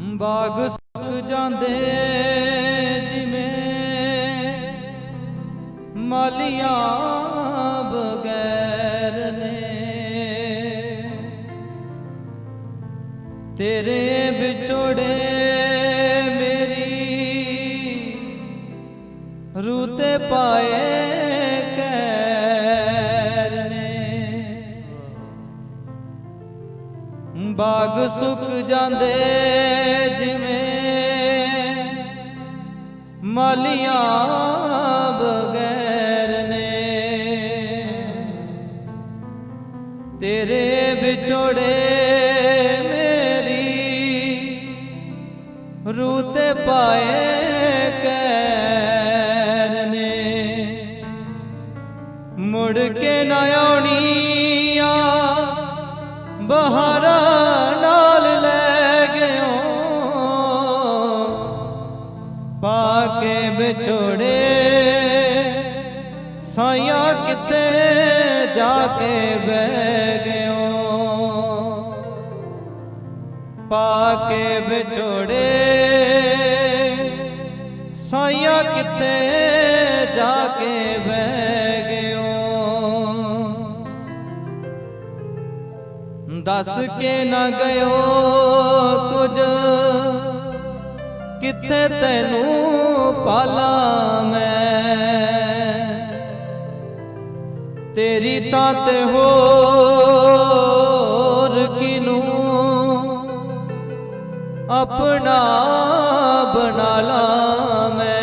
ਬਾਗ ਸੁੱਕ ਜਾਂਦੇ ਜਿਵੇਂ ਮਾਲੀਆਂ ਬਗੈਰ ਨੇ। ਤੇਰੇ ਵਿਛੋੜੇ ਬਾਗ ਸੁੱਕ ਜਾਂਦੇ ਜਿਵੇਂ ਮਾਲੀਆਂ ਬਗੈਰ ਨੇ। ਤੇਰੇ ਵਿਛੋੜੇ ਮੇਰੀ ਰੂਤੇ ਪਾਏ ਕੈਰ ਨੇ। ਮੁੜ ਕੇ ਨਾ ਆਉਣੀ ਵਿਛੋੜੇ ਸਾਈਆਂ ਕਿਤੇ ਜਾ ਕੇ ਬਹਿ ਗਿਓ। ਪਾ ਕੇ ਵਿਛੋੜੇ। ਸਾਇਆ ਕਿਤੇ ਜਾ ਕੇ ਬਹਿ ਗਿਓ। ਦੱਸ ਕੇ ਨਾ ਗਇਓ ਕੁਝ। ਕਿੱਥੇ ਤੈਨੂੰ ਪਾਲਾ ਮੈਂ? ਤੇਰੀ ਤਾਂ ਤੇ ਹੋਰ ਕਿਨੂੰ ਆਪਣਾ ਬਣਾ ਲਾ ਮੈਂ?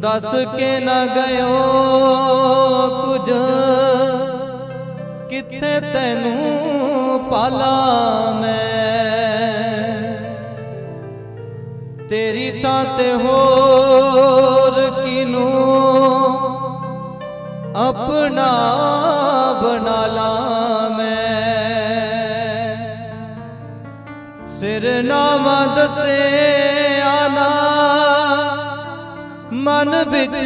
ਦੱਸ ਕੇ ਨਾ ਗਇਓ ਕੁਝ। ਕਿੱਥੇ ਤੈਨੂੰ ਪਾਲਾ ਤੇਰੀ ਤੇ ਹੋਰ ਕਿਨੂੰ ਆਪਣਾ ਬਣਾ ਲਾ ਮੈਂ? ਸਿਰ ਨਾਮ ਦਸੇ ਆਨਾ ਮਨ ਵਿੱਚ